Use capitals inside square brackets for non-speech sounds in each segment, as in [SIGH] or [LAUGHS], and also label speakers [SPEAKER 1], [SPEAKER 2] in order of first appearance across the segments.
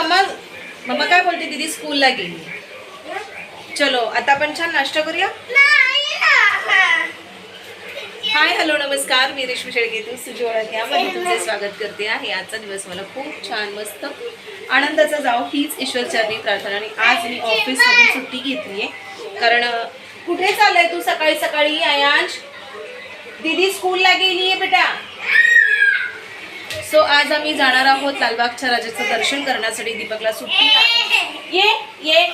[SPEAKER 1] Mamma mamma काय बोलते? दीदी स्कूलला गेली. चलो आता आपण छान नाश्ता करूया? हाय हॅलो नमस्कार. मी रेशमी शेळके सुजी ओळख यामध्ये तुमचे स्वागत करते आहे. आजचा दिवस मला खूप छान मस्त आनंदाचा जाव. हीच ईश्वरचरणी प्रार्थना आणि आज मी ऑफिसमधून सुट्टी घेतली आहे कारण कुठे चाललंय तू? सकाळी सकाळी आयांश? दीदी स्कूलला गेली आहे बेटा. सो आज आम्ही जाणार आहोत लालबागच्या राजाचं दर्शन करण्यासाठी. दीपकला सुट्टी आहे. ये ये.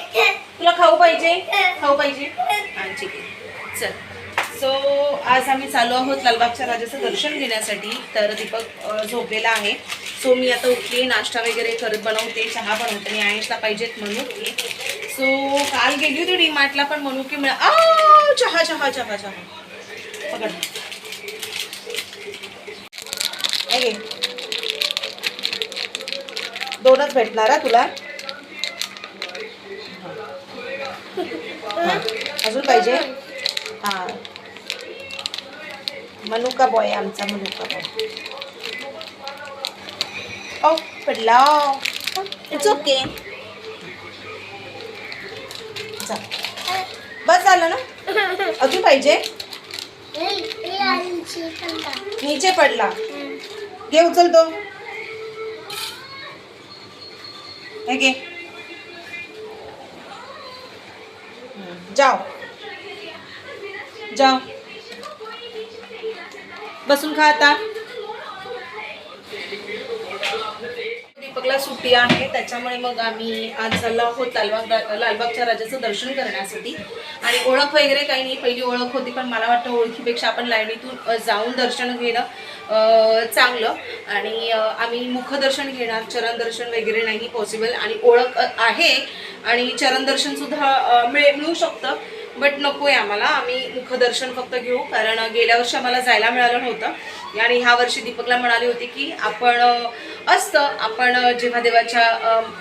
[SPEAKER 1] तुला खाऊ पाहिजे? खाऊ पाहिजे? हा ठीक आहे. चल. सो आज आम्ही चालू आहोत लालबागच्या राजाचं दर्शन घेण्यासाठी. तर दीपक झोपलेला आहे. सो मी आता उठली नाश्ता वगैरे करत बनवते चहा बनवते. आणि आयुषला पाहिजेत मनुके सो काल गेली होती डी मार्टला पण मनुके मिळा चहा चहा चहा चहा. पकड. दोनच भेटणार तुला. अजून पाहिजे? हा. मनुका बॉय आमचा मनुका बॉय ओ पडला. इट्स ओके बस झालं ना? अजून पाहिजे? नीचे पडला. घे उचल तो घे जाओ। जाओ। बसून खा आता दीपकला सुट्टी आहे. त्याच्यामुळे मग आम्ही आज चाललो आहोत लालबाग लालबागच्या राजाचं दर्शन करण्यासाठी. आणि ओळख वगैरे काही नाही पहिली ओळख होती पण मला वाटतं ओळखीपेक्षा आपण लाईनीतून जाऊन दर्शन घेणं चांगलं. आणि आम्ही मुखदर्शन घेणार चरण दर्शन वगैरे नाही पॉसिबल आणि ओळख आहे आणि चरण दर्शनसुद्धा मिळे मिळू शकतं. बट नको आहे आम्हाला. आम्ही मुखदर्शन फक्त घेऊ. कारण गेल्या वर्षी आम्हाला जायला मिळालं नव्हतं. आणि ह्या वर्षी दीपकला म्हणाली होती की आपण असतं. आपण जेव्हा देवाच्या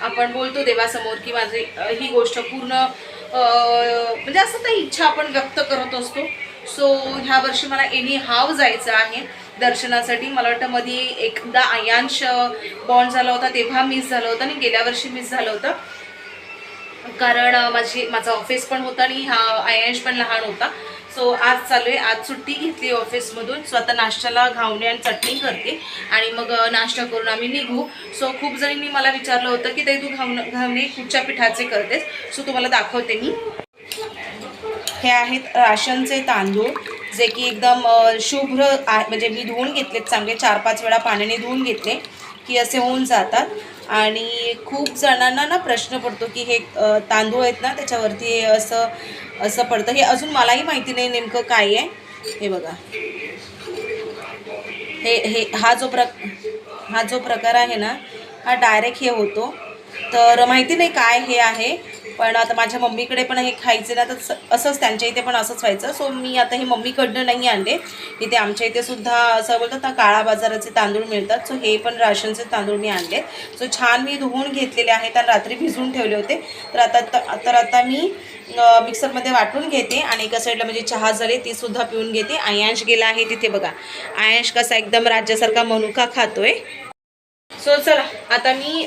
[SPEAKER 1] आपण बोलतो देवासमोर की माझी ही गोष्ट पूर्ण म्हणजे असं तर इच्छा आपण व्यक्त करत असतो. सो ह्या वर्षी मला एनी हाव जायचं आहे. दर्शनासाठी मला वाटतं मध्ये एकदा आयांश बॉन्ड झाला होता. तेव्हा मिस झालं होतं आणि गेल्या वर्षी मिस झालं होतं. कारण माझी माझं ऑफिस पण होतं आणि हा आयांश पण लहान होता. सो आज चालू आहे. आज सुट्टी घेतली ऑफिसमधून सो आता नाश्त्याला घावणे आणि चटणी करते. आणि मग नाश्ता करून आम्ही निघू. सो खूप जणींनी मला विचारलं होतं की ते तू घावन घावणे कुठच्या पिठाचे करतेस? सो तुम्हाला दाखवते मी. हे आहेत राशनचे तांदूळ जे की एकदम शुभ्र आहे म्हणजे मी धुवून घेतलेत चांगले. चार पाच वेळा पाण्याने धुवून घेतले की असे होऊन जातात. आणि खूप जणांना ना प्रश्न पडतो की हे तांदूळ आहेत ना त्याच्यावरती हे असं असं पडतं. हे अजून मलाही माहिती नाही नेमकं काय आहे. हे बघा. हे हे हा जो प्र हा जो प्रकार आहे ना हा डायरेक्ट हे होतो. तर माहिती नाही काय हे आहे. पण आता माझ्या मम्मीकडे पण हे खायचे ना तर असंच त्यांच्या इथे पण असंच व्हायचं. सो मी आता हे मम्मीकडनं नाही आणले. इथे आमच्या इथे सुद्धा असं बोलतात ना काळा बाजाराचे तांदूळ मिळतात. सो हे पण राशनचे तांदूळ मी आणले. सो छान मी धुवून घेतलेले आहेत आणि रात्री भिजवून ठेवले होते. तर आता तर आता मी मिक्सरमध्ये वाटून घेते आणि एका साईडला म्हणजे चहा झाले ती सुद्धा पिऊन घेते. आयांश गेला आहे तिथे बघा. आयांश कसा एकदम राज्यासारखा मनुका खातोय. सो चला आता मी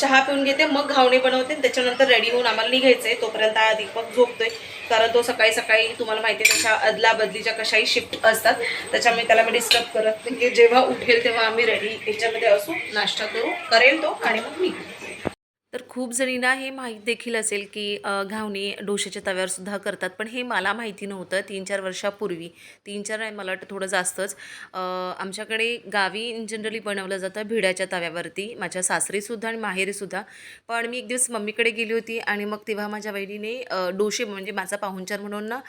[SPEAKER 1] चहा पिऊन घेते मग घावणे बनवते आणि त्याच्यानंतर रेडी होऊन आम्हाला निघायचंय. तोपर्यंत हा दीपक झोपतोय कारण तो सकाळी सकाळी तुम्हाला माहिती आहे त्याच्या अदला बदलीच्या कशाही शिफ्ट असतात. त्याच्यामुळे त्याला मी डिस्टर्ब करत नाही. की जेव्हा उठेल तेव्हा आम्ही रेडी याच्यामध्ये असू नाश्ता करू करेल तो आणि मग निघू. तर खूप जणींना हे माहीत देखील असेल की घावणे डोशाच्या तव्यावर सुद्धा करतात. पण हे मला माहिती नव्हतं तीन चार वर्षापूर्वी. तीन चार नाही मला वाटतं थोडं जास्तच. आमच्याकडे गावी इन जनरली बनवलं जातं भिड्याच्या तव्यावरती माझ्या सासरीसुद्धा आणि माहेरीसुद्धा पण मी एक दिवस मम्मीकडे गेली होती आणि मग तेव्हा माझ्या बहिणीने डोसे म्हणजे माझा पाहुणचार म्हणून ना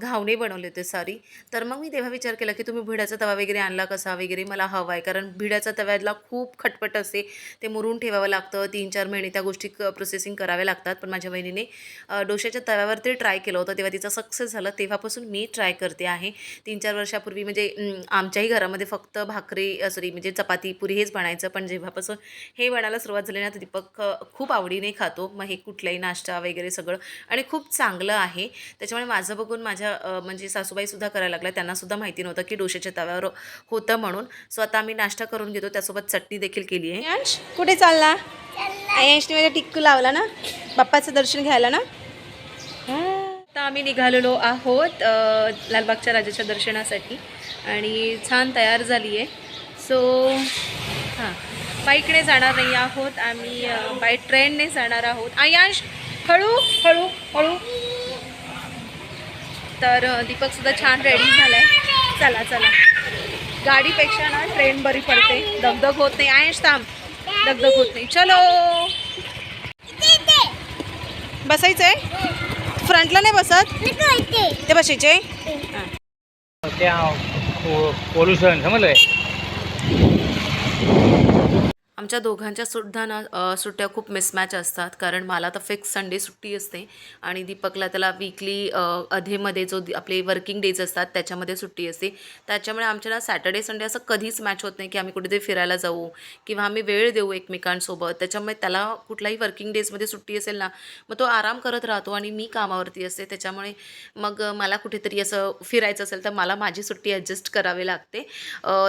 [SPEAKER 1] घावणे बनवले होते सॉरी. तर मग मी तेव्हा विचार केला की तुम्ही भिड्याचा तवा वगैरे आणला कसा? वगैरे मला हवा आहे. कारण भिड्याचा तव्याला खूप खटपट असते ते मुरून ठेवावं लागतं तीन चार महिने त्या गोष्टी क प्रोसेसिंग कराव्या लागतात. पण माझ्या बहिणीने अ, डोश्याच्या तव्यावरती ट्राय केलं होतं. तेव्हा तिचा सक्सेस झालं. तेव्हापासून मी ट्राय करते आहे. तीन चार वर्षापूर्वी म्हणजे आमच्याही घरामध्ये फक्त भाकरी सॉरी म्हणजे चपाती पुरी हेच बनायचं. पण जेव्हापासून हे बनायला सुरुवात झाली ना तर दीपक खूप आवडीने खातो. मग हे कुठलाही नाश्ता वगैरे सगळं. आणि खूप चांगलं आहे. त्याच्यामुळे माझं बघून माझ्या म्हणजे सासूबाईसुद्धा करायला लागल्या. त्यांनासुद्धा माहिती नव्हतं की डोश्याच्या तव्यावर होतं म्हणून. सो आता आम्ही नाश्ता करून घेतो. त्यासोबत चटणी देखील केली आहे. कुठे चालला. आयशने टिक्कू लावला ना बाप्पाचं दर्शन घ्यायला ना. आता आम्ही निघालेलो आहोत लालबागच्या राजाच्या दर्शनासाठी. आणि छान तयार झाली आहे सो हां बाईकने जाणार नाही आहोत. आम्ही बाय ट्रेनने जाणार आहोत. आयांश हळू हळू हळू. तर दीपकसुद्धा छान रेडी झाला आहे चला चला. गाडीपेक्षा ना ट्रेन बरी पडते. दगदग होत नाही. आयश थांब. दगदग होत नाही. चलो. बसायचं आहे फ्रंटला नाही बसत? ते बसायचे
[SPEAKER 2] त्या पोल्युशन समजलंय
[SPEAKER 1] आमच्या दोघांच्या सुद्धा ना सुट्ट्या खूप मिसमॅच असतात. कारण मला तर फिक्स संडे सुट्टी असते आणि दीपकला त्याला वीकली अधेमध्ये जो आपले वर्किंग डेज असतात त्याच्यामध्ये सुट्टी असते. त्याच्यामुळे आमच्या ना सॅटर्डे संडे असं कधीच मॅच होत नाही की आम्ही कुठेतरी फिरायला जाऊ किंवा आम्ही वेळ देऊ एकमेकांसोबत. त्याच्यामुळे त्याला कुठल्याही वर्किंग डेजमध्ये सुट्टी असेल ना मग तो आराम करत राहतो आणि मी कामावरती असते. त्याच्यामुळे मग मला कुठेतरी असं फिरायचं असेल तर मला माझी सुट्टी ॲडजस्ट करावी लागते.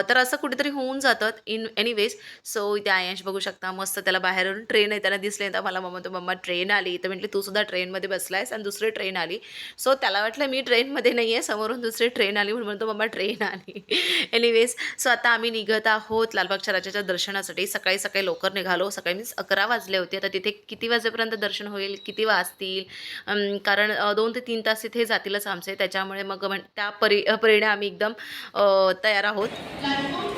[SPEAKER 1] तर असं कुठेतरी होऊन जातं. इन एनिवेज सो त्या आयांश बघू शकता. मस्त त्याला बाहेरून ट्रेन येताना दिसले तर मला मम्मा तो मम्मा ट्रेन आली. तर म्हटली तू सुद्धा ट्रेनमध्ये बसलायस आणि दुसरी ट्रेन आली. सो त्याला वाटलं मी ट्रेनमध्ये नाही आहे समोरून दुसरी ट्रेन आली. म्हणून म्हणतो मम्मा ट्रेन आली. [LAUGHS] एनिवेज सो आता आम्ही निघत आहोत लालबागच्या राजाच्या दर्शनासाठी. सकाळी सकाळी लवकर निघालो. सकाळी मीन्स अकरा वाजले होते. आता तिथे किती वाजेपर्यंत दर्शन होईल किती वाजतील? कारण दोन ते तीन तास तिथे जातीलच आमचे. त्याच्यामुळे मग म्हण त्या परि परीने आम्ही एकदम तयार आहोत.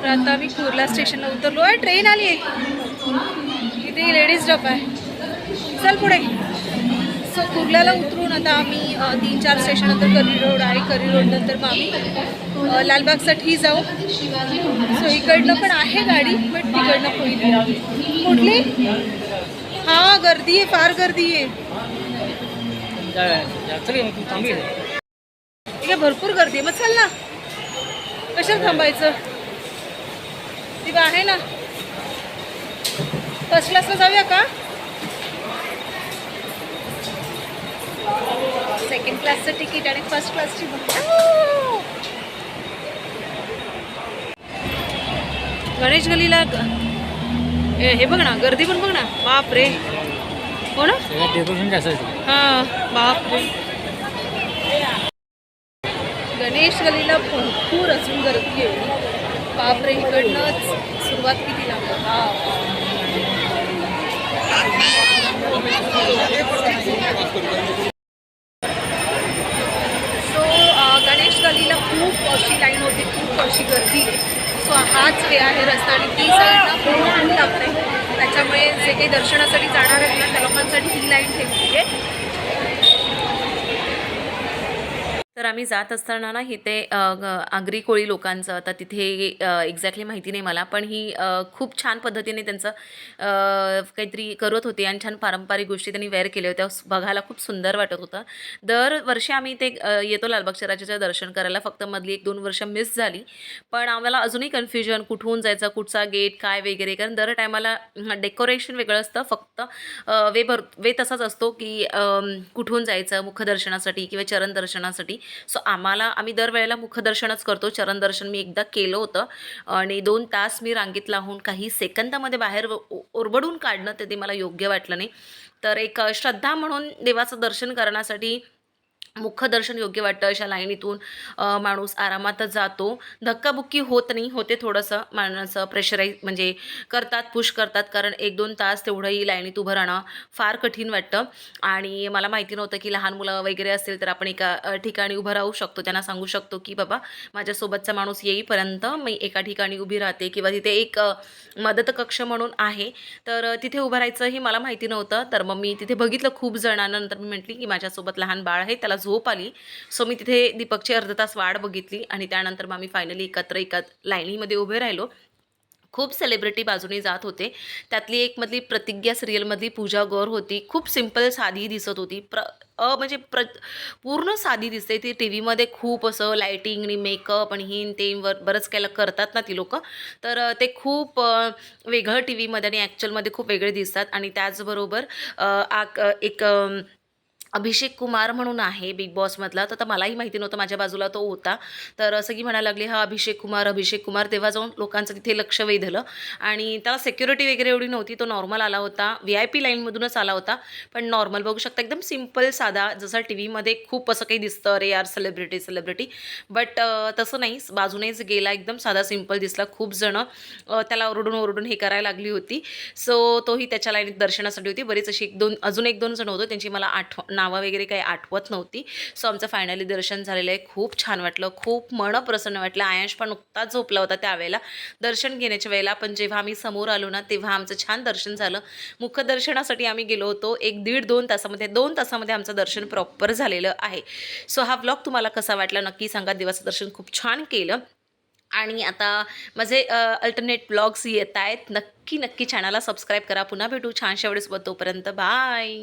[SPEAKER 1] तर आता आम्ही कुर्ला स्टेशनला उतरलो. आहे ट्रेन आली. आहे इथे लेडीज डब आहे. चल पुढे. सो कुर्ल्याला उतरून आता आम्ही तीन चार स्टेशन नंतर करी रोड आहे. करी रोड नंतर मग आम्ही लालबागसाठी जाऊ. सो इकडनं पण आहे गाडी बट तिकडनं होईल कुठली? हां गर्दी आहे फार गर्दी आहे.
[SPEAKER 2] चांगली
[SPEAKER 1] ठीक आहे भरपूर गर्दी आहे. मग चल ना. कशाला थांबायचं? ती आहे ना? फर्स्ट क्लासला जाऊया का? सेकंड क्लासचं तिकीट आणि फर्स्ट क्लासची गणेश गलीला हे बघ ना गर्दी पण बघ ना. बाप रे. हो ना. हां बापरे गणेश गलीला भरपूर अजून गर्दी आहे. बापरे इकडनंच सुरुवात किती लांब सो गणेश गलीला खूप अशी लाईन होती खूप अशी गर्दी सो हाच वे आहे रस्ता आणि ती साईडला खूप ऊन लागते त्याच्यामुळे जे काही दर्शनासाठी जाणार आहेत ना त्या लोकांसाठी ही लाईन ठेवली आहे. तर आम्ही जात असताना ना इथे आगरी कोळी लोकांचं आता तिथे एक्झॅक्टली माहिती नाही मला पण ही खूप छान पद्धतीने त्यांचं काहीतरी करत होते आणि छान पारंपरिक गोष्टी त्यांनी वेअर केल्या होत्या. बघायला खूप सुंदर वाटत होतं. दरवर्षी आम्ही ते येतो लालबागच्या राजाचं दर्शन करायला. फक्त मधली एक दोन वर्ष मिस झाली. पण आम्हाला अजूनही कन्फ्युजन कुठून जायचं कुठचा गेट काय वगैरे कारण दर टायमाला डेकोरेशन वेगळं असतं. फक्त वे भर वे तसाच असतो की कुठून जायचं मुखदर्शनासाठी किंवा चरण दर्शनासाठी. सो आम्हाला आम्ही दरवेळेला मुखदर्शनच करतो. चरण दर्शन मी एकदा केलं होतं. आणि दोन तास मी रांगेत लावून काही सेकंदामध्ये बाहेर ओ- ओरबडून काढणं ते ते मला योग्य वाटलं नाही. तर एक श्रद्धा म्हणून देवाचं दर्शन करण्यासाठी मुखदर्शन योग्य वाटतं. अशा लाईनीतून माणूस आरामातच जातो. धक्काबुक्की होत नाही होते थोडंसं माणसं प्रेशराईज म्हणजे करतात पुश करतात. कारण एक दोन तास तेवढंही लाईनीत उभं राहणं फार कठीण वाटतं. आणि मला माहिती नव्हतं की लहान मुलं वगैरे असतील तर आपण एका ठिकाणी उभं राहू शकतो. त्यांना सांगू शकतो की बाबा माझ्यासोबतचा माणूस येईपर्यंत मी एका ठिकाणी उभी राहते किंवा तिथे एक मदत कक्ष म्हणून आहे. तर तिथे उभं राहायचंही मला माहिती नव्हतं. तर मग मी तिथे बघितलं खूप जणांना. नंतर मी म्हटली की माझ्यासोबत लहान बाळ आहे त्याला झोप आली. सो मी तिथे दीपकची अर्धा तास वाट बघितली आणि त्यानंतर मग आम्ही फायनली एकत्र एका लाईनीमध्ये उभे राहिलो. खूप सेलिब्रिटी बाजूने जात होते. त्यातली एक मधली प्रतिज्ञा सिरियलमधली पूजा गौर होती. खूप सिंपल साधी दिसत होती. प्र अ म्हणजे प्र पूर्ण साधी दिसते. ती टी व्हीमध्ये खूप असं लायटिंग आणि मेकअप आणि हिन ते वर बरंच काही करतात ना ती लोकं. तर ते खूप वेगळं टी व्हीमध्ये आणि ॲक्च्युअलमध्ये खूप वेगळे दिसतात. आणि त्याचबरोबर आक एक अभिषेक कुमार म्हणून आहे बिग बॉसमधला तर आता मलाही माहिती नव्हतं माझ्या बाजूला तो होता. तर सगळी म्हणायला लागली हा अभिषेक कुमार अभिषेक कुमार. तेव्हा जाऊन लोकांचं तिथे लक्ष वेधलं. आणि त्याला सेक्युरिटी वगैरे एवढी नव्हती तो नॉर्मल आला होता. व्ही आय पी लाईनमधूनच आला होता. पण नॉर्मल बघू शकता एकदम सिंपल साधा जसं टी व्हीमध्ये खूप असं काही दिसतं अरे यार सेलिब्रिटी सेलिब्रिटी बट तसं नाही. बाजूनेच गेला एकदम साधा सिंपल दिसला. खूप जणं त्याला ओरडून ओरडून हे करायला लागली होती. सो तोही त्याच्या लाईनीत दर्शनासाठी होती. बरीच अशी एक दोन अजून एक दोन जण होतो त्यांची मला आठव नावं वगैरे काही आठवत नव्हती. सो आमचं फायनली दर्शन झालेलं आहे. खूप छान वाटलं. खूप मन प्रसन्न वाटलं. आयांश पण नुकताच झोपला होता त्यावेळेला. दर्शन घेण्याच्या वेळेला पण जेव्हा आम्ही समोर आलो ना तेव्हा आमचं छान दर्शन झालं. मुखदर्शनासाठी आम्ही गेलो होतो. एक दीड दोन तासामध्ये दोन तासामध्ये आमचं दर्शन प्रॉपर झालेलं आहे. सो हा ब्लॉग तुम्हाला कसा वाटला नक्की सांगा. देवाचं दर्शन खूप छान केलं. आणि आता माझे अल्टरनेट ब्लॉग्स येत आहेत. नक्की नक्की चॅनलला सबस्क्राईब करा. पुन्हा भेटू. छानशा वेळेसोबत तोपर्यंत. बाय